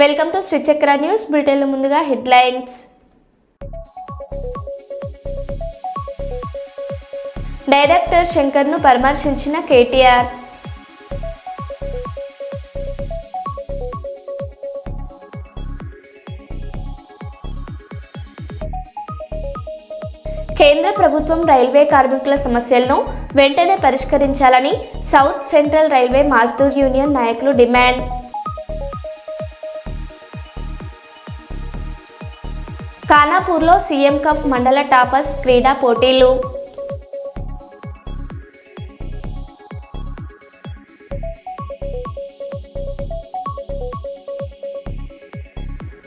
Welcome to Srichakra news బులెటిన్ల ముందుగా headlines. Director శంకర్ను పరామర్శించిన కేటీఆర్. కేంద్ర ప్రభుత్వం రైల్వే కార్మికుల సమస్యలను వెంటనే పరిష్కరించాలని south central railway Mazdoor union నాయకులు డిమాండ్. ఖానాపూర్లో సీఎం కప్ మండల టాపర్స్ క్రీడా పోటీలు.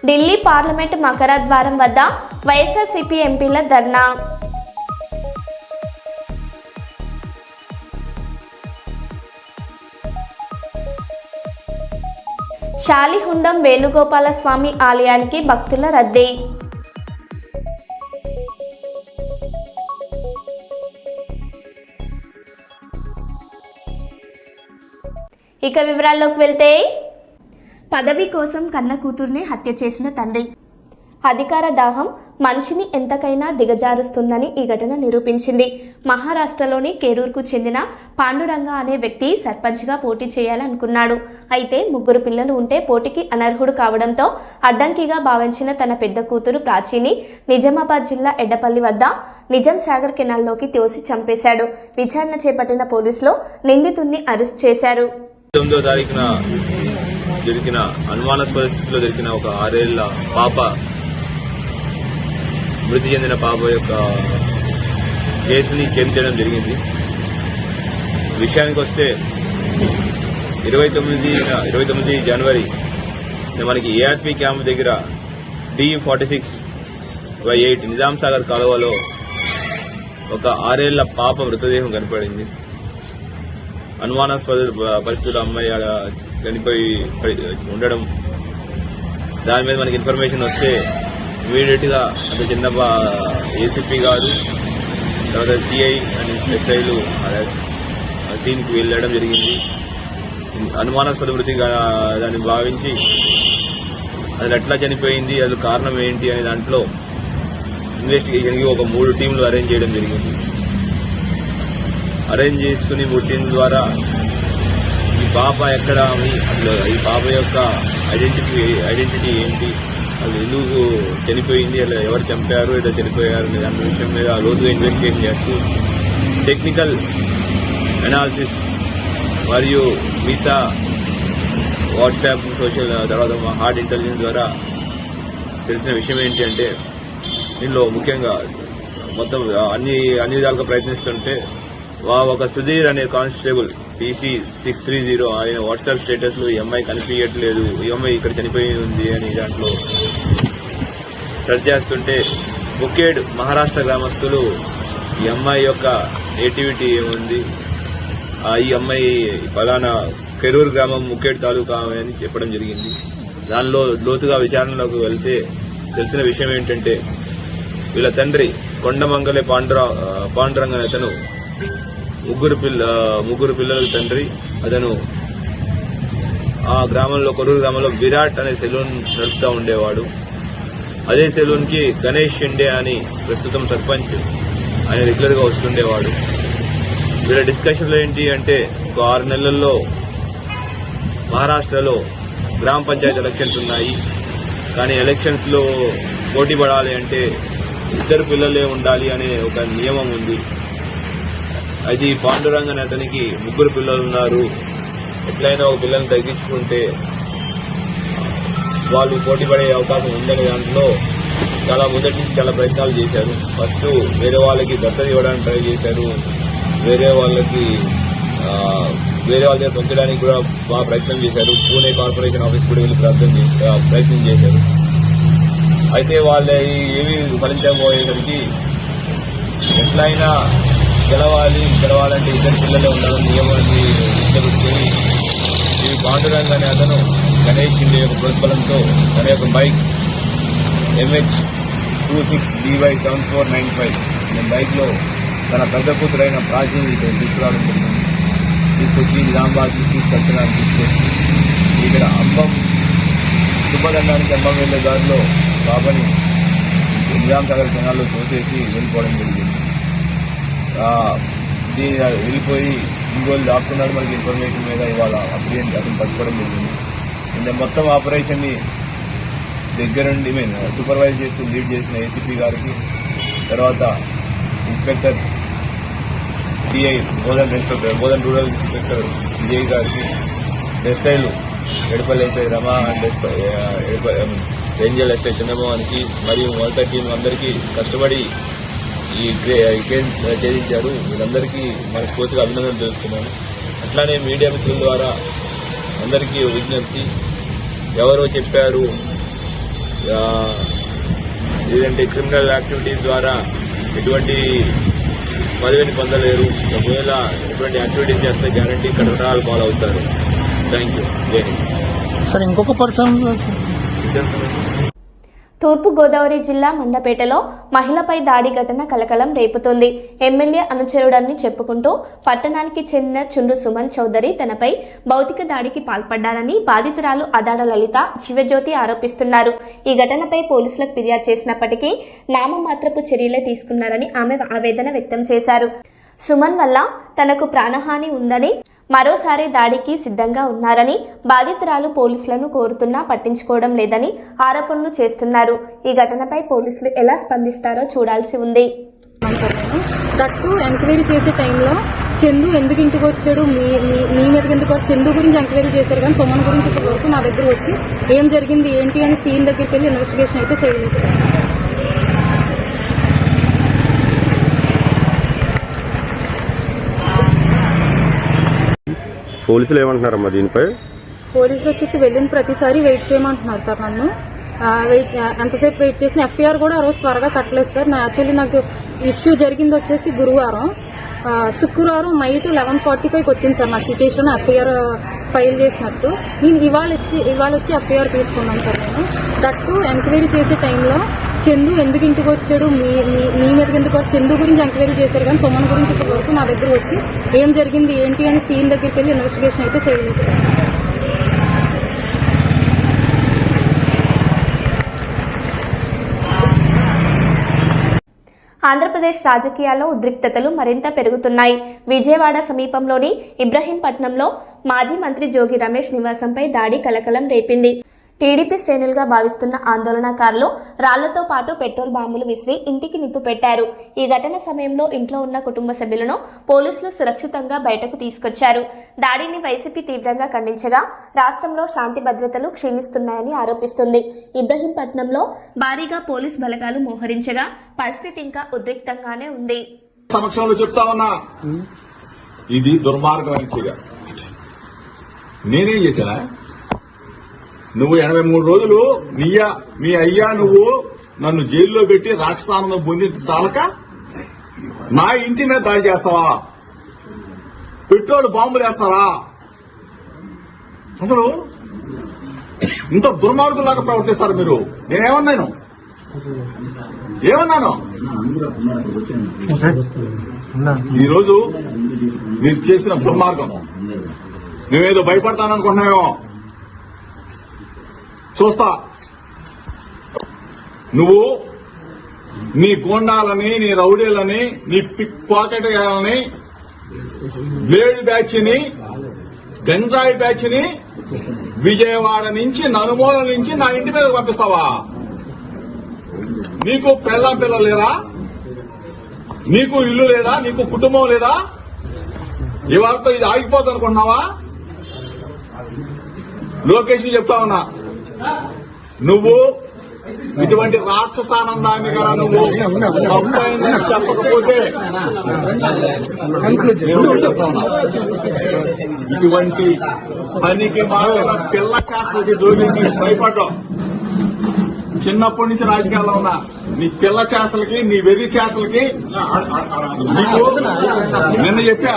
ఢిల్లీ పార్లమెంట్ మకరద్వారం వద్ద వైఎస్ఆర్సీపీ ఎంపీల ధర్నా. శాలిహుండం వేణుగోపాల స్వామి ఆలయానికి భక్తుల రద్దీ. ఇక వివరాల్లోకి వెళ్తే పదవి కోసం కన్న కూతుర్ని హత్య చేసిన తండ్రి. అధికార దాహం మనిషిని ఎంతకైనా దిగజారుస్తుందని ఈ ఘటన నిరూపించింది. మహారాష్ట్రలోని కేరూర్కు చెందిన పాండురంగ అనే వ్యక్తి సర్పంచ్గా పోటీ చేయాలనుకున్నాడు. అయితే ముగ్గురు పిల్లలు ఉంటే పోటీకి అనర్హుడు కావడంతో అడ్డంకిగా భావించిన తన పెద్ద కూతురు ప్రాచీని నిజామాబాద్ జిల్లా ఎడ్డపల్లి వద్ద నిజాం సాగర్ కెనాల్లోకి తోసి చంపేశాడు. విచారణ చేపట్టిన పోలీసులు నిందితుడిని అరెస్ట్ చేశారు. తొమ్మిదో తారీఖున జరిగిన అనుమాన పరిస్థితిలో జరిగిన ఒక ఆరేళ్ళ పాప మృతి చెందిన పాప యొక్క కేసుని చేర్చడం జరిగింది. విషయానికి వస్తే ఇరవై తొమ్మిది ఇరవై తొమ్మిది జనవరి మనకి ఏఆర్పి క్యాంప్ దగ్గర D forty six by eight Nizam Sagar కాలువలో ఒక ఆరేళ్ళ పాప మృతదేహం కనపడింది. అనుమానాస్పద పరిస్థితుల్లో అమ్మాయి ఆడ చనిపోయి ఉండడం దాని మీద మనకి ఇన్ఫర్మేషన్ వస్తే ఇమీడియట్గా అంటే చిన్న ఏసీపీ గారు తర్వాత సిఐ అండ్ ఎస్ఐలు సీన్కి వెళ్ళడం జరిగింది. అనుమానాస్పద మృతిగా దాన్ని భావించి అది ఎట్లా చనిపోయింది అది కారణం ఏంటి అనే దాంట్లో ఇన్వెస్టిగేషన్కి ఒక మూడు టీంలు అరేంజ్ చేయడం జరిగింది. అరేంజ్ చేసుకుని పుట్టిన ద్వారా ఈ పాప ఎక్కడ అసలు ఈ పాప యొక్క ఐడెంటిటీ ఐడెంటిటీ ఏంటి? అసలు ఎందుకు చనిపోయింది? అలా ఎవరు చంపారు? ఇలా చనిపోయారు అనే దాని విషయం మీద లోతుగా ఇన్వెస్టిగేట్ చేస్తూ టెక్నికల్ అనాలిసిస్ మరియు మిగతా వాట్సాప్ సోషల్ తర్వాత మా హార్డ్ ఇంటెలిజెన్స్ ద్వారా తెలిసిన విషయం ఏంటి అంటే దీనిలో ముఖ్యంగా మొత్తం అన్ని అన్ని విధాలుగా ప్రయత్నిస్తుంటే ఒక సుధీర్ అనే constable PC six three zero ఆయన వాట్సాప్ స్టేటస్లో ఈ అమ్మాయి కనిపించట్లేదు ఈ అమ్మాయి ఇక్కడ చనిపోయి ఉంది అని దాంట్లో సెర్చ్ చేస్తుంటే బుకేడ్ మహారాష్ట్ర గ్రామస్తులు ఈ అమ్మాయి యొక్క నేటివిటీ ఏముంది? ఆ, ఈ అమ్మాయి ఫలానా కెరూర్ గ్రామం ముఖేడ్ తాలూకా ఆమె అని చెప్పడం జరిగింది. దానిలో లోతుగా విచారణలోకి వెళ్తే తెలిసిన విషయం ఏంటంటే వీళ్ళ తండ్రి కొండమంగళి పాండురా పాండురంగ అతను ముగ్గురు పిల్ల ముగ్గురు పిల్లలకు తండ్రి అతను ఆ గ్రామంలో కొరూరు గ్రామంలో విరాట్ అనే సెలూన్ నడుపుతా ఉండేవాడు. అదే సెలూన్కి గణేష్ షిండే అని ప్రస్తుతం సర్పంచ్ ఆయన రెగ్యులర్గా వస్తుండేవాడు. వీళ్ళ డిస్కషన్లో ఏంటి అంటే ఒక ఆరు నెలల్లో మహారాష్ట్రలో గ్రామ పంచాయతీ ఎలక్షన్స్ ఉన్నాయి. కానీ ఎలక్షన్స్లో పోటీ పడాలి అంటే ఇద్దరు పిల్లలే ఉండాలి అనే ఒక నియమం ఉంది. అది పాండురంగన్ అనే అతనికి ముగ్గురు పిల్లలు ఉన్నారు. ఎట్లయినా ఒక పిల్లల్ని తగ్గించుకుంటే వాళ్ళు పోటీ పడే అవకాశం ఉందనే దాంట్లో చాలా మొదటి నుంచి చాలా ప్రయత్నాలు చేశారు. ఫస్ట్ వేరే వాళ్ళకి దత్తత ఇవ్వడానికి ట్రై చేశారు. వేరే వాళ్ళకి వేరే వాళ్ళ దగ్గర పెంచడానికి కూడా బాగా ప్రయత్నం చేశారు. పూణే కార్పొరేషన్ ఆఫీస్ కూడా వెళ్ళి ప్రయత్నం చేశారు ప్రయత్నం చేశారు. అయితే వాళ్ళ ఏవి ఫలించకపోయేసరికి ఎట్లయినా గెలవాలి గెలవాలంటే ఇద్దరు పిల్లలే ఉండాలని నియమాన్ని పెట్టుకుని ఈ పాండురంగానే అతను గణేష్ కింద యొక్క ప్రోత్బలంతో తన యొక్క bike MH two six DY seven four nine five అనే బైక్లో తన పెద్ద కూతురైన ప్రాచీన తీసుకురావడం జరిగింది. తీసుకొచ్చి నిజామాబాద్ తీసుకొచ్చడానికి తీసుకొచ్చి ఇక్కడ అంబం దండానికి అమ్మం వెళ్ళే దారిలో బాబాని నిజాం సాగర్ జనాల్లో తోసేసి వెళ్ళిపోవడం జరిగింది. దీని వెళ్ళిపోయి ఇంకోళ్ళు దాక్కున్నాడు మనకి ఇన్ఫర్మేషన్ మీద ఇవాళ అప్రియంట్ అతను పట్టుకోవడం జరిగింది. ఇంకా మొత్తం ఆపరేషన్ని దగ్గరుండి మేము సూపర్వైజ్ చేస్తూ లీడ్ చేసిన ఏసీపీ గారికి తర్వాత inspector CI Bodhan inspector Bodhan rural inspector Vijay గారికి ఎస్ఐలు Edapalli SI Rama and SI, Renjal SI చంద్రమోహన్కి మరియు మొదట టీం అందరికీ కష్టపడి ఈ కేసు ఛేదించారు వీళ్ళందరికీ మనస్ఫూర్తిగా అభినందనలు తెలుస్తున్నాను అట్లానే మీడియా మిత్రుల ద్వారా అందరికీ విజ్ఞప్తి. ఎవరో చెప్పారు లేదంటే క్రిమినల్ యాక్టివిటీస్ ద్వారా ఎటువంటి పదవిని పొందలేరు. ఒకవేళ ఎటువంటి యాక్టివిటీస్ చేస్తే గ్యారంటీ కటకటాలు పాలవుతారు. Thank you. జై హింద్. సార్ ఇంకొక పర్సన్ తూర్పుగోదావరి జిల్లా మండపేటలో మహిళపై దాడి ఘటన కలకలం రేపుతోంది. ఎమ్మెల్యే అనుచరుడని చెప్పుకుంటూ పట్టణానికి చెందిన చుండు సుమన్ చౌదరి తనపై భౌతిక దాడికి పాల్పడ్డారని బాధితురాలు అదాడ లలిత శివజ్యోతి ఆరోపిస్తున్నారు. ఈ ఘటనపై పోలీసులకు ఫిర్యాదు చేసినప్పటికీ నామమాత్రపు చర్యలే తీసుకున్నారని ఆమె ఆవేదన వ్యక్తం చేశారు. సుమన్ వల్ల తనకు ప్రాణహాని ఉందని మరోసారి దాడికి సిద్ధంగా ఉన్నారని బాధితురాలు పోలీసులను కోరుతున్నా పట్టించుకోవడం లేదని ఆరోపణలు చేస్తున్నారు. ఈ ఘటనపై పోలీసులు ఎలా స్పందిస్తారో చూడాల్సి ఉంది. దట్టు ఎంక్వైరీ చేసే టైంలో చందు ఎందుకు ఇంటికి వచ్చాడు? మీ మీ- మీదకి ఎందుకు చందు గురించి ఎంక్వైరీ చేశారు కానీ సొమ్మన్ గురించి ఇప్పటి వరకు నా దగ్గర వచ్చి ఏం జరిగింది ఏంటి అని సీన్ దగ్గరికి వెళ్ళి ఇన్వెస్టిగేషన్ అయితే చేయలేదు. పోలీసులు ఏమంటున్నారమ్మా దీనిపై? పోలీసులు వచ్చేసి వెళ్ళిన ప్రతిసారి వెయిట్ చేయమంటున్నారు సార్ నన్ను. వెయిట్ ఎంతసేపు వెయిట్ చేసిన ఎఫ్ఐఆర్ కూడా ఆ రోజు త్వరగా కట్టలేదు సార్. నా యాక్చువల్లీ నాకు ఇష్యూ జరిగింది వచ్చేసి గురువారం. శుక్రవారం నైట్ లెవెన్ ఫార్టీ ఫైవ్కి వచ్చింది సార్ నాకు పిటిషన్ ఎఫ్ఐఆర్ ఫైల్ చేసినట్టు. నేను ఇవాళ ఇచ్చి ఇవాళ వచ్చి ఎఫ్ఐఆర్ తీసుకున్నాను సార్ నేను. దట్టు ఎంక్వైరీ చేసే టైంలో చందు ఎందుకు ఇంటికి వచ్చాడు? మీ మీ మీ మీదకి ఎందుకు చందు గురించి ఎంక్వైరీ చేశారు కానీ సుమన్ గురించి ఇప్పటి వరకు నా దగ్గర వచ్చి ఏం జరిగింది ఏంటి అని సీన్ దగ్గరికి వెళ్ళి ఇన్వెస్టిగేషన్ అయితే చేయలేదు. ఆంధ్రప్రదేశ్ రాజకీయాల్లో ఉద్రిక్తతలు మరింత పెరుగుతున్నాయి. విజయవాడ సమీపంలోని ఇబ్రహీంపట్నంలో మాజీ మంత్రి జోగి రమేష్ నివాసంపై దాడి కలకలం రేపింది. టీడీపీ శ్రేణులుగా భావిస్తున్న ఆందోళనకారులు రాళ్ళతో పాటు పెట్రోల్ బాంబులు విసిరి ఇంటికి నిప్పు పెట్టారు. ఈ ఘటన సమయంలో ఇంట్లో ఉన్న కుటుంబ సభ్యులను పోలీసులు సురక్షితంగా బయటకు తీసుకొచ్చారు. దాడిని వైసీపీ తీవ్రంగా ఖండించగా రాష్ట్రంలో శాంతి భద్రతలు క్షీణిస్తున్నాయని ఆరోపిస్తుంది. ఇబ్రహీంపట్నంలో భారీగా పోలీస్ బలగాలు మోహరించగా పరిస్థితి ఇంకా ఉద్రిక్తంగానే ఉంది. సమక్షంలో చెప్తా ఉన్నా ఇది దుర్మార్గమైన చర్య. నేనేం చేశానా? నువ్వు ఎనభై మూడు రోజులు నీయా మీ అయ్యా నువ్వు నన్ను జైల్లో పెట్టి రాక్షస్థానంలో పొందిన చాలక? నా ఇంటి మీద దాడి చేస్తావా? పెట్రోల్ బాంబులు వేస్తావా? అసలు ఇంత దుర్మార్గులాగా ప్రవర్తిస్తారు మీరు. నేనేమన్నాను? ఏమన్నాను? ఈరోజు మీరు చేసిన దుర్మార్గం మేమేదో భయపడతాననుకుంటున్నామేమో చూస్తా. నువ్వు నీ గోండాలని నీ రౌడీలని నీ పిక్ పాకెట్ గాలని బ్లేడ్ బ్యాచ్ని గంజాయి బ్యాచ్ని విజయవాడ నుంచి నలుమూల నుంచి నా ఇంటి మీద పంపిస్తావా? నీకు పెళ్ళం పిల్లలు లేరా నీకు ఇల్లు లేదా? నీకు కుటుంబం లేదా? ఇవాళతో ఇది ఆగిపోతుంది అనుకుంటున్నావా? లోకేష్ చెప్తా ఉన్నా. నువ్వు ఇటువంటి రాక్షసానందాన్ని కదా నువ్వు తప్పైందని చెప్పకపోతే ఇటువంటి పనికి మాత్రం పిల్ల చేస్తలకి జోలికి భయపడ్డాం చిన్నప్పటి నుంచి రాజకీయాల్లో ఉన్నా. నీ పిల్ల చేసలకి నీ వెర్రి చేసలకి నీకు నిన్న చెప్పా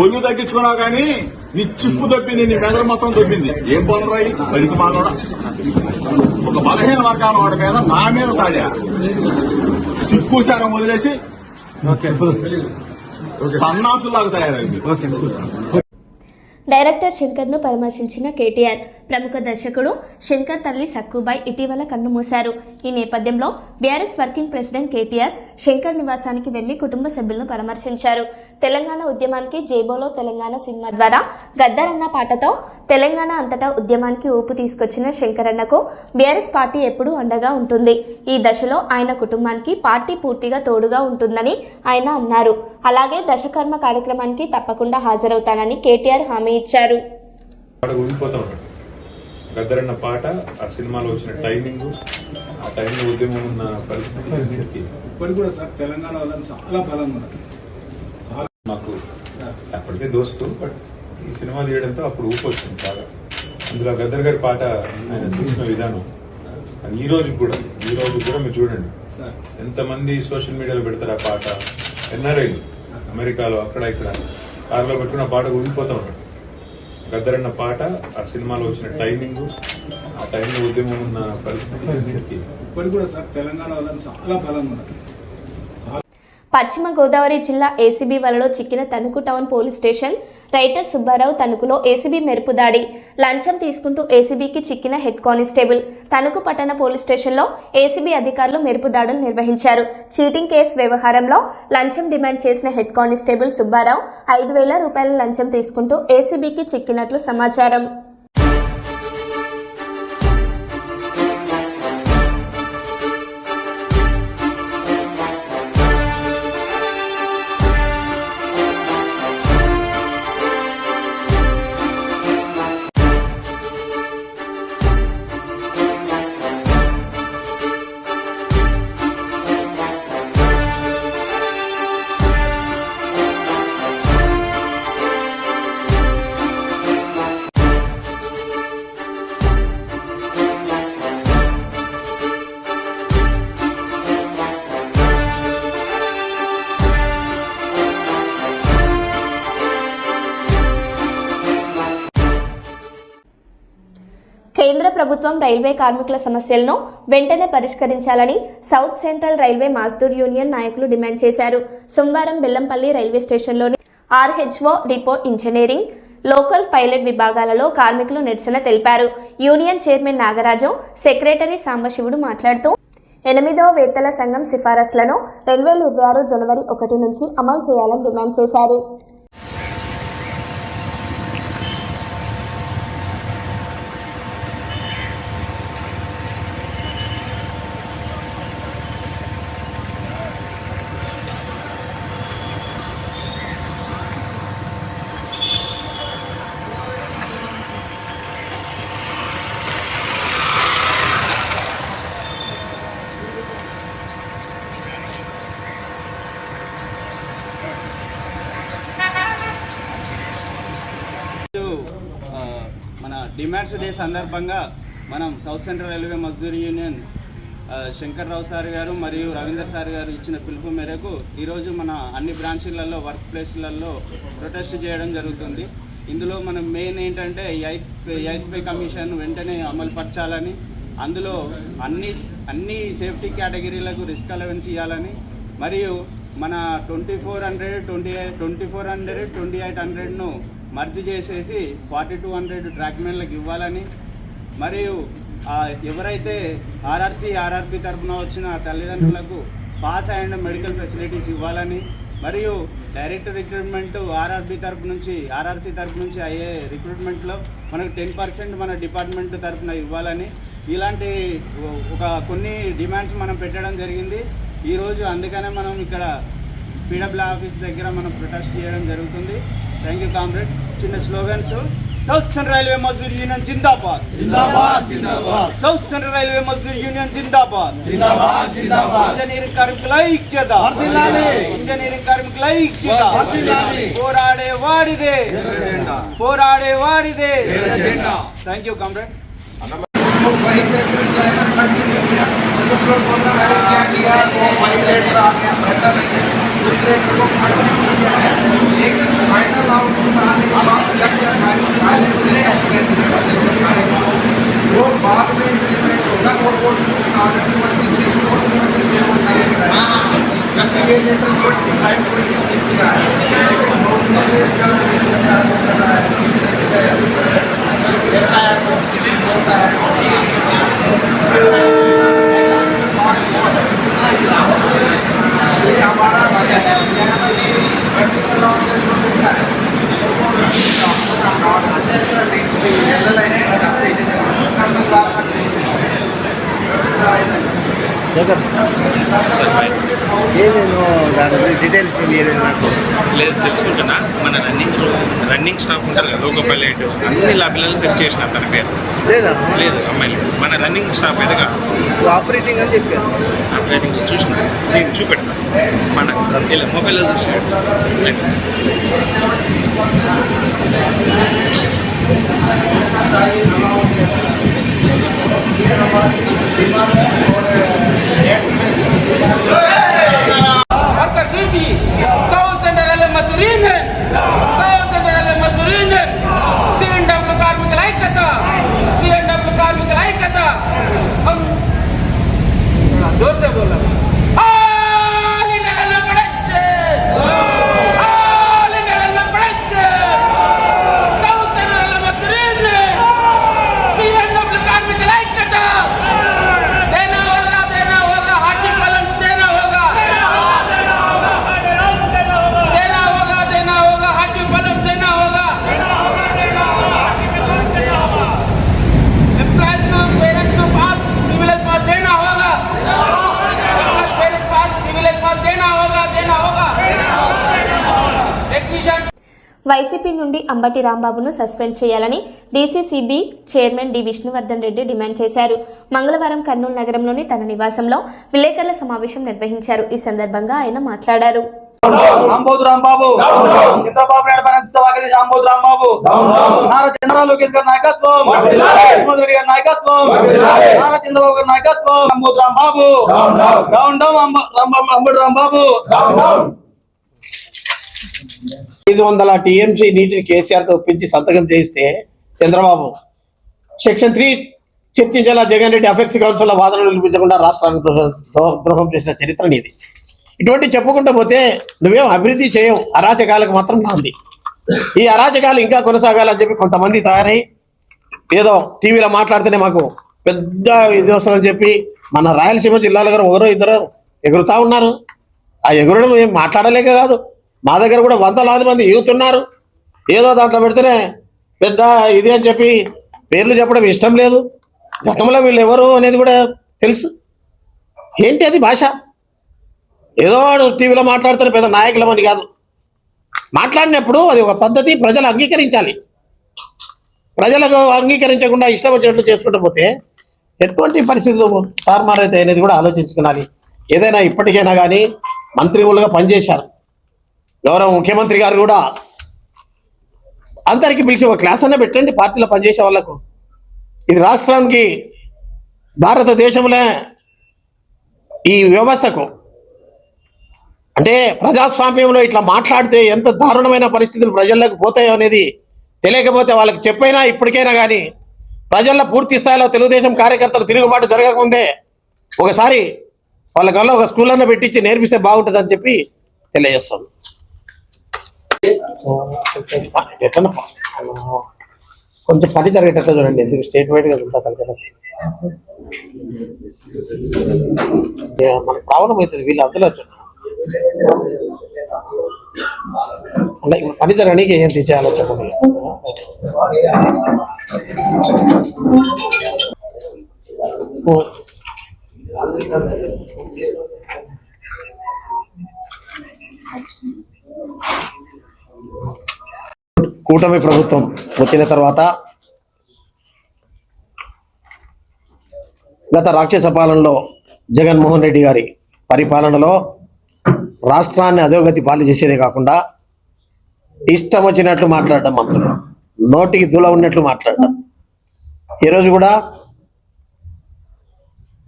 ఒళ్ళు తగ్గించుకున్నావు కానీ నీ చిప్పు తప్పింది నీ మెదడు మొత్తం తప్పింది. ఏం పనులు రాయి? పనికి మానోడా ఒక బలహీన వర్గాల వాడి మీద నా మీద తాడా. సిక్కు శారం వదిలేసి సన్నాసులాగా తయారైంది. డైరెక్టర్ శంకర్ను పరామర్శించిన కేటీఆర్. ప్రముఖ దర్శకుడు శంకర్ తల్లి సక్కుబాయ్ ఇటీవల కన్నుమూశారు ఈ నేపథ్యంలో BRS working president KTR Shankar నివాసానికి వెళ్ళి కుటుంబ సభ్యులను పరామర్శించారు. తెలంగాణ ఉద్యమానికి జేబోలో తెలంగాణ సినిమా ద్వారా గద్దరన్న పాటతో తెలంగాణ అంతటా ఉద్యమానికి ఊపు తీసుకొచ్చిన శంకరన్నకు బీఆర్ఎస్ పార్టీ ఎప్పుడూ అండగా ఉంటుంది. ఈ దశలో ఆయన కుటుంబానికి పార్టీ పూర్తిగా తోడుగా ఉంటుందని ఆయన అన్నారు. అలాగే దశకర్మ కార్యక్రమానికి తప్పకుండా హాజరవుతానని కేటీఆర్ హామీ ఇచ్చారు. గద్దరన్న పాట ఆ సినిమాలో వచ్చిన టైమింగ్ ఆ టైంలో ఉద్యమం ఉన్న పరిస్థితి ఇప్పటికి కూడా సార్ తెలంగాణ వాళ్ళని చాలా బలంగా ఉన్నారు మాకు అప్పటికే దోస్తు బట్ ఈ సినిమా తీయడంతో అప్పుడు ఊపు వచ్చింది బాగా. అందులో గద్దర్ గారి పాట ఆయన చూసిన విధానం. అది ఈ రోజు కూడా ఈ రోజు కూడా మీరు చూడండి. ఎంతమంది సోషల్ మీడియాలో పెడతారు ఆ పాట? ఎన్ఆర్ఐలు అమెరికాలో అక్కడ ఇక్కడ. కారులో పెట్టుకున్న పాట ఊగిపోతూ ఉంటాడు గద్దరన్న పాట ఆ సినిమాలో వచ్చిన టైమింగ్ ఆ టైంలో ఉద్యమం ఉన్న పరిస్థితి ఇప్పటికి కూడా సార్ తెలంగాణ వాళ్ళని చాలా బలంగా ఉన్నారు. పశ్చిమ గోదావరి జిల్లా ఏసీబీ వలలో చిక్కిన Tanuku town police station writer Subbarao తణుకులో ఏసీబీ మెరుపు దాడి. లంచం తీసుకుంటూ ఏసీబీకి చిక్కిన హెడ్ కానిస్టేబుల్. తణుకు పట్టణ పోలీస్ స్టేషన్లో ఏసీబీ అధికారులు మెరుపు దాడులు నిర్వహించారు. చీటింగ్ కేసు వ్యవహారంలో లంచం డిమాండ్ చేసిన హెడ్ కానిస్టేబుల్ సుబ్బారావు ఐదు వేల రూపాయల లంచం తీసుకుంటూ ఏసీబీకి చిక్కినట్లు సమాచారం. ప్రభుత్వం రైల్వే కార్మికుల సమస్యలను వెంటనే పరిష్కరించాలని south central railway Mazdoor union నాయకులు డిమాండ్ చేశారు. సోమవారం Bellampalli railway స్టేషన్లోని RHO depot engineering local pilot విభాగాలలో కార్మికులు నిరసన తెలిపారు. Union chairman Nagaraju secretary Sambasivudu మాట్లాడుతూ ఎనిమిదవ వేతల సంఘం సిఫారసులను రెండు వేల ఇరవై ఆరు జనవరి ఒకటి నుంచి అమలు చేయాలని డిమాండ్ చేశారు ఈరోజు, ఆ, మన డిమాండ్స్ డే సందర్భంగా మనం south central railway Mazdoor union Shankarrao sir గారు మరియు రవీందర్ సార్ గారు ఇచ్చిన పిలుపు మేరకు ఈరోజు మన అన్ని బ్రాంచీలలో వర్క్ ప్లేస్లలో ప్రొటెస్ట్ చేయడం జరుగుతుంది. ఇందులో మనం మెయిన్ ఏంటంటే ఎయిత్ ఎయిత్ పే కమిషన్ వెంటనే అమలుపరచాలని అందులో అన్ని అన్ని సేఫ్టీ కేటగిరీలకు రిస్క్ అలవెన్స్ ఇవ్వాలని మరియు మన twenty four hundred twenty twenty four hundred twenty eight హండ్రెడ్ను merge చేసేసి ఫార్టీ టూ హండ్రెడ్ ట్రాక్మెన్లకు ఇవ్వాలని. మరియు ఎవరైతే ఆర్ఆర్సీ ఆర్ఆర్పి తరఫున వచ్చిన తల్లిదండ్రులకు పాస్ అండ్ మెడికల్ ఫెసిలిటీస్ ఇవ్వాలని. మరియు డైరెక్ట్ రిక్రూట్మెంట్ ఆర్ఆర్బి తరపు నుంచి ఆర్ఆర్సీ తరపు నుంచి అయ్యే రిక్రూట్మెంట్లో మనకు టెన్ పర్సెంట్ మన డిపార్ట్మెంట్ తరఫున ఇవ్వాలని. ఇలాంటి ఒక కొన్ని డిమాండ్స్ మనం పెట్టడం జరిగింది. ఈరోజు అందుకనే మనం ఇక్కడ పీడబ్ల్యూ ఆఫీస్ దగ్గర మనం ప్రొటెస్ట్ చేయడం జరుగుతుంది. థ్యాంక్ యూ కామ్రేడ్ చిన్న slogans south central railway Mazdoor union జిందాబాద్ జిందాబాద్ జిందాబాద్ south central railway Mazdoor union జిందాబాద్ జిందాబాద్ జిందాబాద్ ఇంజనీరింగ్ కార్మికుల ఐక్యత. ఇంజనీరింగ్ కార్మికుల ఐక్యత. పోరాడే వాడిదే. పోరాడే వాడిదే. థ్యాంక్ యూ కామ్రేడ్ वो दूसरे को फाइनल किया है लेकिन फाइनल आउटपुट आने के बाद जब यह फाइनल से ऑपरेट वो बाद में इम्प्लीमेंट होगा और वो ट्वेंटी सिक्स और ट्वेंटी सेवन करेगा जबकि ये letter note five twenty six का है लेकिन नोटिस में इसका ऐसा होता है నేను దాని గురించి డీటెయిల్స్ మీరు నాకు లేదు తెలుసుకుంటున్నా. మన రన్నింగ్ రన్నింగ్ స్టాఫ్ ఉంటారు కదా లోకో పైలట్ అన్ని లాబిలలో సెట్ చేసిన తన పేరు. లేదా? లేదు అమ్మాయిలు. మన రన్నింగ్ స్టాఫ్ ఎదుగా ఆపరేటింగ్ అని చెప్పారు. ఆపరేటింగ్ చూసిన? నేను చూపెడతాను మన ఇలా మొబైల్లో సిఎండబ్ల్యూ అంబటి రాంబాబును సస్పెండ్ చేయాలని DCCB chairman D Vishnuvardhan Reddy demand చేశారు. మంగళవారం కర్నూలు నగరంలోని తన నివాసంలో విలేకరుల సమావేశం నిర్వహించారు. ఈ సందర్భంగా ఆయన మాట్లాడారు. రాంబోతు రాంబాబు. చంద్రబాబు నాయుడు పైన వాకిలి రాంబోతు రాంబాబు. నారా చంద్రబాబు లోకేష్ గారి నాయకత్వం. జగన్మోహన్ గారి నాయకత్వం. నారా చంద్రబాబు గారి నాయకత్వం. రాంబోతు Rambabu. Down down Ambati Rambabu. ఐదు వందల టీఎంసీ నీటిని కేసీఆర్తో ఒప్పించి సంతకం చేయిస్తే చంద్రబాబు సెక్షన్ త్రీ చర్చించేలా జగన్ రెడ్డి అఫెక్స్ కౌన్సిల్ వాదనలు వినిపించకుండా రాష్ట్రానికి ద్రోహం చేసిన చరిత్ర నీది. ఇటువంటి చెప్పుకుంటూ పోతే నువ్వేం అభివృద్ధి చేయవు. అరాచకాలకు మాత్రం నాంది ఈ అరాచకాలు ఇంకా కొనసాగాలని చెప్పి కొంతమంది తయారై ఏదో టీవీలో మాట్లాడితేనే మాకు పెద్ద ఇది వస్తుందని చెప్పి మన రాయలసీమ జిల్లాలో గారు ఒకరో ఇద్దరు ఎగురుతా ఉన్నారు. ఆ ఎగురడం ఏం మాట్లాడలేక కాదు. మా దగ్గర కూడా వందలాది మంది యూత్ ఉన్నారు. ఏదో దాంట్లో పెడితేనే పెద్ద ఇది అని చెప్పి పేర్లు చెప్పడం ఇష్టం లేదు. గతంలో వీళ్ళు ఎవరు అనేది కూడా తెలుసు. ఏంటి అది భాష? ఏదో వాడు టీవీలో మాట్లాడుతున్న పెద్ద నాయకులమని కాదు. మాట్లాడినప్పుడు అది ఒక పద్ధతి ప్రజలు అంగీకరించాలి. ప్రజలకు అంగీకరించకుండా ఇష్టం వచ్చినట్లు చేసుకుంటూ పోతే ఎటువంటి పరిస్థితులు తారుమారైతే అనేది కూడా ఆలోచించుకోవాలి ఏదైనా ఇప్పటికైనా కానీ మంత్రివులుగా పనిచేశారు. గౌరవ ముఖ్యమంత్రి గారు కూడా అందరికి పిలిచి ఒక క్లాస్ అన్న పెట్టండి పార్టీలో పనిచేసే వాళ్ళకు. ఇది రాష్ట్రానికి భారతదేశంలో ఈ వ్యవస్థకు. అంటే ప్రజాస్వామ్యంలో ఇట్లా మాట్లాడితే ఎంత దారుణమైన పరిస్థితులు ప్రజల్లోకి పోతాయో అనేది తెలియకపోతే వాళ్ళకి చెప్పైనా ఇప్పటికైనా కానీ ప్రజల్లో పూర్తి స్థాయిలో తెలుగుదేశం కార్యకర్తలు తిరుగుబాటు జరగకముందే ఒకసారి వాళ్ళకల్లా ఒక స్కూల్ అన్న పెట్టించి నేర్పిస్తే బాగుంటుందని చెప్పి తెలియజేస్తాను. ఎట్లన్నా కొంచెం పని జరిగేటట్లు చూడండి ఎందుకు స్టేట్ వైడ్గా ఉంటా కలిసి మనకు ప్రాబ్లం అవుతుంది వీళ్ళు అందులో అంటే ఇప్పుడు పని జరగడానికి ఏం తీసేయాలో చెప్పండి Thank you. కూటమి ప్రభుత్వం వచ్చిన తర్వాత గత రాక్షస పాలనలో జగన్మోహన్ రెడ్డి గారి పరిపాలనలో రాష్ట్రాన్ని అధోగతి పాలు చేసేదే కాకుండా ఇష్టం వచ్చినట్లు మాట్లాడడం మంత్రులు నోటికి దుల ఉన్నట్లు మాట్లాడడం. ఈరోజు కూడా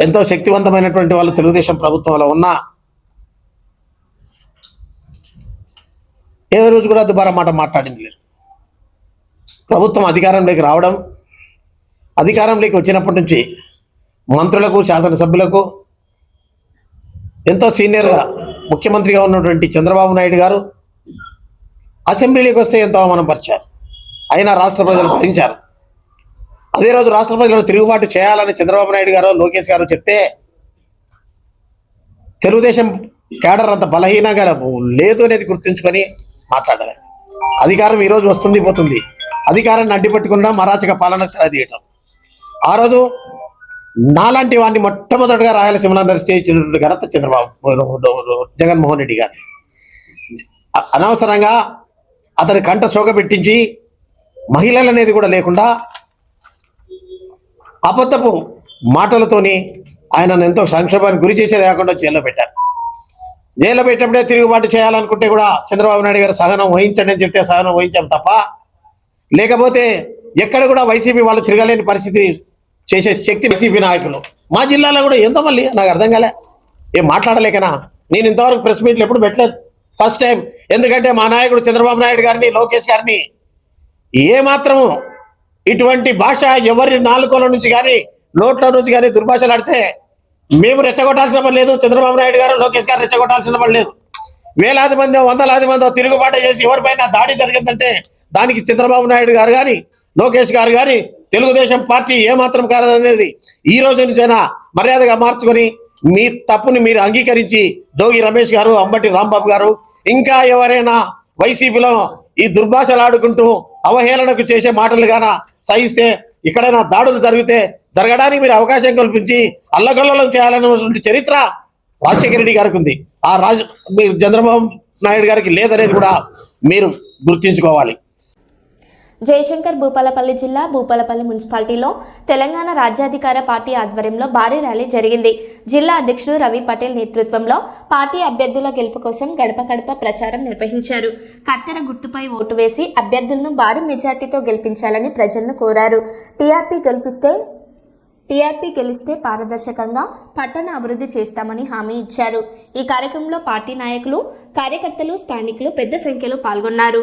ఎంతో శక్తివంతమైనటువంటి వాళ్ళు తెలుగుదేశం ప్రభుత్వంలో ఉన్నా ఏ రోజు కూడా దుబారా మాట మాట్లాడింది లేదు. ప్రభుత్వం అధికారంలోకి రావడం అధికారంలోకి వచ్చినప్పటి నుంచి మంత్రులకు శాసనసభ్యులకు ఎంతో సీనియర్గా ముఖ్యమంత్రిగా ఉన్నటువంటి చంద్రబాబు నాయుడు గారు అసెంబ్లీలోకి వస్తే ఎంతో అవమానపరిచారు. అయినా రాష్ట్ర ప్రజలు భరించారు. అదే రోజు రాష్ట్ర ప్రజలను తిరుగుబాటు చేయాలని చంద్రబాబు నాయుడు గారు లోకేష్ గారు చెప్తే తెలుగుదేశం కేడర్ అంత బలహీనంగా లేదు అనేది గుర్తుంచుకొని మాట్లాడాలి అధికారం ఈరోజు వస్తుంది పోతుంది. అధికారాన్ని అడ్డుపెట్టకుండా మరాచక పాలన తెరదీయటం. ఆ రోజు నాలాంటి వాడిని మొట్టమొదటిగా రాయలసీమలో అరెస్ట్ ఘనత చంద్రబాబు జగన్మోహన్ రెడ్డి గారి అనవసరంగా అతని కంట సోక పెట్టించి మహిళలు అనేది కూడా లేకుండా అబద్ధపు మాటలతోని ఆయనను ఎంతో సంక్షోభానికి గురి చేసేది లేకుండా జైల్లో పెట్టారు. జైల్లో పెట్టినప్పుడే తిరుగుబాటు చేయాలనుకుంటే కూడా చంద్రబాబు నాయుడు గారు సహనం వహించండి అని చెప్తే సహనం వహించాం తప్ప లేకపోతే ఎక్కడ కూడా వైసీపీ వాళ్ళు తిరగలేని పరిస్థితి చేసే శక్తి వైసీపీ నాయకులు. మా జిల్లాలో కూడా ఎంత మళ్ళీ నాకు అర్థం కాలే. ఏం మాట్లాడలేకనా? నేను ఇంతవరకు ప్రెస్ మీట్లు ఎప్పుడు పెట్టలేదు. First time. ఎందుకంటే మా నాయకుడు చంద్రబాబు నాయుడు గారిని లోకేష్ గారిని ఏ ఇటువంటి భాష ఎవరి నాలుకల నుంచి కానీ నోట్ల నుంచి కానీ దుర్భాషలాడితే మేము రెచ్చగొట్టాల్సిన పని లేదు. చంద్రబాబు నాయుడు గారు లోకేష్ గారు రెచ్చగొట్టాల్సిన పని లేదు. వేలాది మంది వందలాది మంది తిరుగుబాటు చేసి ఎవరిపైన దాడి జరిగిందంటే దానికి చంద్రబాబు నాయుడు గారు కానీ లోకేష్ గారు కానీ తెలుగుదేశం పార్టీ ఏమాత్రం కాదనేది ఈ రోజు నుంచైనా మర్యాదగా మార్చుకొని మీ తప్పుని మీరు అంగీకరించి డోగి రమేష్ గారు అంబటి రాంబాబు గారు ఇంకా ఎవరైనా వైసీపీలో ఈ దుర్భాషలు ఆడుకుంటూ అవహేళనకు చేసే మాటలు గాన సహిస్తే ఇక్కడైనా దాడులు జరిగితే జరగడానికి మీరు అవకాశం కల్పించి అల్లకల్లోలం చేయాలన్నటువంటి చరిత్ర రాజశేఖర రెడ్డి గారికి ఉంది. ఆ రాజ మీరు చంద్రబాబు నాయుడు గారికి లేదనేది కూడా మీరు గుర్తించుకోవాలి. జయశంకర్ భూపాలపల్లి జిల్లా భూపాలపల్లి మున్సిపాలిటీలో తెలంగాణ రాజ్యాధికార పార్టీ ఆధ్వర్యంలో భారీ ర్యాలీ జరిగింది. జిల్లా అధ్యక్షుడు రవి పటేల్ నేతృత్వంలో పార్టీ అభ్యర్థుల గెలుపు కోసం గడప గడప ప్రచారం నిర్వహించారు. కత్తెర గుర్తుపై ఓటు వేసి అభ్యర్థులను భారీ మెజార్టీతో గెలిపించాలని ప్రజలను కోరారు. టీఆర్పీ గెలిపిస్తే టీఆర్పీ గెలిస్తే పారదర్శకంగా పట్టణ అభివృద్ధి చేస్తామని హామీ ఇచ్చారు. ఈ కార్యక్రమంలో పార్టీ నాయకులు కార్యకర్తలు స్థానికులు పెద్ద సంఖ్యలో పాల్గొన్నారు.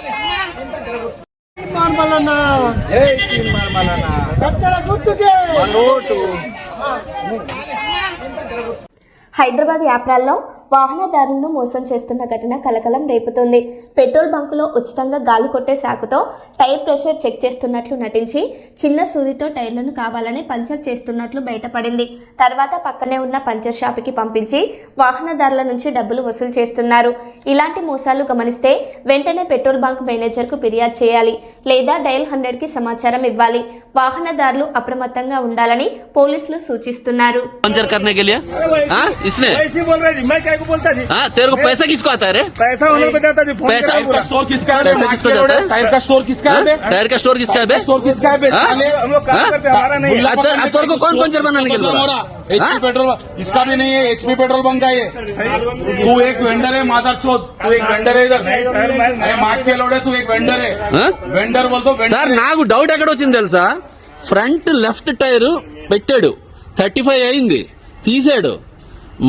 హైదరాబాద్ యాప్రాల్లో వాహనదారులను మోసం చేస్తున్న ఘటన కలకలం రేపుతుంది. పెట్రోల్ బంకులో ఉచితంగా గాలి కొట్టే శాఖతో టైర్ ప్రెషర్ చెక్ చేస్తున్నట్లు నటించి చిన్న సూదితో టైర్లను కావాలని పంచర్ చేస్తున్నట్లు బయటపడింది. తర్వాత పక్కనే ఉన్న పంచర్ షాపుకి పంపించి వాహనదారుల నుంచి డబ్బులు వసూలు చేస్తున్నారు. ఇలాంటి మోసాలు గమనిస్తే వెంటనే పెట్రోల్ బంక్ మేనేజర్కు ఫిర్యాదు చేయాలి లేదా డయల్ హండ్రెడ్కి సమాచారం ఇవ్వాలి. వాహనదారులు అప్రమత్తంగా ఉండాలని పోలీసులు సూచిస్తున్నారు. పంచర్ के लिए हाँ इसने ऐसी बोल रही मैं क्या को बोलता जी हाँ तेरे को पैसा किसको आता है रे पैसा उन्होंने बताया जी फोन पैसा- टायर का स्टोर किसका है पैसा किसको जाता है टायर का स्टोर किसका हाँ? है टायर का स्टोर किसका है बे स्टोर किसका है बे? हाँ? साले, हम लोग काम हाँ? करते हैं, हमारा नहीं है। आ, तेरे- आ, तेरे को कौन पंचर बनाने के लिए बोला? हाँ? एचपी पेट्रोल इसका भी नहीं है एचपी पेट्रोल पंप का ये तू एक वेंडर है माधर चौथ तू एक वेंडर है इधर अरे मार के लोड़े तू एक वेंडर है हाँ? वेंडर बोल तो సార్ నాకు డౌట్ ఎక్కడ వచ్చింది తెలుసా ఫ్రంట్ లెఫ్ట్ టైర్ పెట్టాడు థర్టీ ఫైవ్ అయింది తీసాడు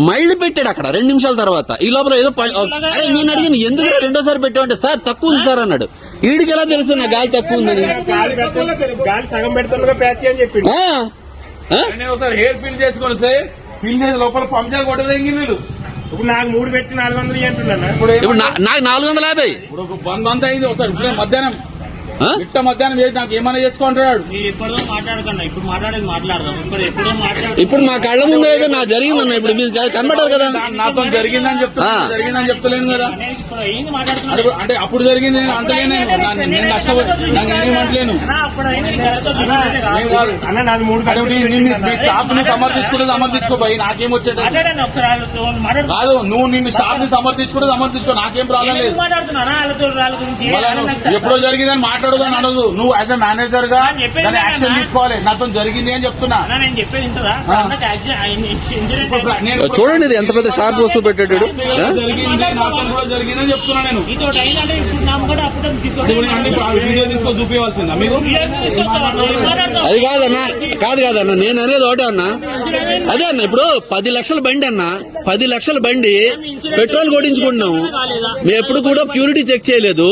మళ్ళీ పెట్టాడు అక్కడ రెండు నిమిషాల తర్వాత. ఈ లోపల ఏదో ప- అరే నేను అడిగాను ఎందుకు రెండోసారి పెట్టావంటే? సార్ తక్కువ ఉంది సార్ అన్నాడు. వీడికి ఎలా తెలుసు నా గాలి తక్కువ ఉందని? గాలి సగం పెడుతుండగా ప్యాచ్ అని చెప్పి హెయిర్ ఫిల్ చేసుకొని ఫిల్ చేసి లోపల పంచర్ కొట్టదేంగి వీళ్ళు ఇప్పుడు నాకు మూడు పెట్టి నాలుగు వందలు అంటున్నా ఇప్పుడు ఇప్పుడు నా- నాకు నాలుగు వందల యాభై. ఇప్పుడు ఒక బంద్ అంతా అయింది ఒకసారి ఇప్పుడే మధ్యాహ్నం? ఇట్ట మధ్యాహ్నం చేసి నాకు ఏమైనా చేసుకుంటాడు ఇప్పుడు మా కళ్ళ ముందు ఏదో నాకు జరిగిందన్న ఇప్పుడు మీరు కనబడారు కదా. నాతో జరిగిందని చెప్తున్నా ఆ. జరిగిందని చెప్తలేను కదా. అంటే అప్పుడు జరిగింది నేను అంటలేను నేను. నా- నేను నష్టపో నాకు నేనేమంటలేను ఏం కాదు. అంటే నీ- నిన్ను నీ స్టాఫ్ని సమర్థించుకుంటే సమర్థించుకోపోయి నాకేం వచ్చేట కాదు నువ్వు నిన్ను స్టాఫ్ని సమర్థించుకుంటే సమర్థించుకో నాకేం ప్రాబ్లం లేదు. ఎప్పుడో జరిగిందని మాట్లాడు. అడుగు అని అడగదు నువ్వు యాజ్ అ మేనేజర్గా దాని యాక్షన్ తీసుకోవాలి. నాతో జరిగింది అని చెప్తున్నా. నేను చెప్పేది చూడండి ఇది ఎంత పెద్ద షార్ప్ వస్తువు పెట్టాడు? జరిగింది నాతో కూడా జరిగిందని చెప్తున్నా నేను. వీడియో చూపించాల్సిందా మీకు అది కాదన్నా కాదు కాదన్నా నేను అనేది ఒకటే అన్నా. అదే అన్న ఇప్పుడు పది లక్షల బండి అన్న పది లక్షల బండి పెట్రోల్ కొట్టించుకుంటున్నాం. మేము ఎప్పుడు కూడా ప్యూరిటీ చెక్ చేయలేదు.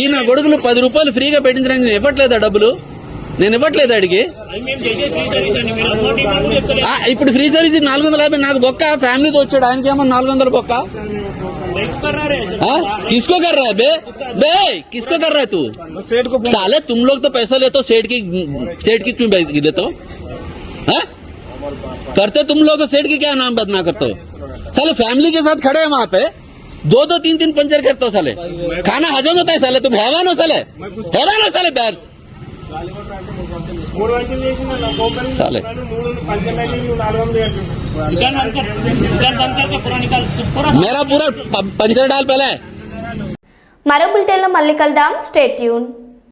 ఈ నా కొడుకులు పది రూపాయలు ఫ్రీగా పెట్టించడానికి నేను ఇవ్వట్లేదా డబ్బులు నేను ఇవ్వట్లేదు అడిగి మేము చేసే ఫ్రీ సర్వీస్ అండి మీరు అమౌంట్ ఇవ్వమని చెప్తలేదు ఆ, ఇప్పుడు ఫ్రీ సర్వీస్ నాలుగు వందల యాభై నాకు బొక్క ఫ్యామిలీతో వచ్చాడు ఆయనకేమో నాలుగు వందల బొక్క బైక్ कर रहा है हाँ किसको कर रहा है बे बे किसको कर रहा है तू साले तुम लोग तो पैसा लेते हो सेठ की सेठ की क्यों बैठ- देते हो हाँ? करते तुम लोग हो, सेठ की क्या नाम बदना करते हो साले फैमिली के साथ खड़े हैं वहां पे दो दो तीन तीन पंचर करते हो साले खाना हजम होता है साले तुम हैवान हो साले हैवान हो साले बैर्स साले दुकान बंद कर दुकान बंद करके पूरा निकाल पूरा मेरा पूरा प- पंचर डाल पहले మరో బులెటిన్లో మళ్ళీ కలుద్దాం స్టేట్ ట్యూన్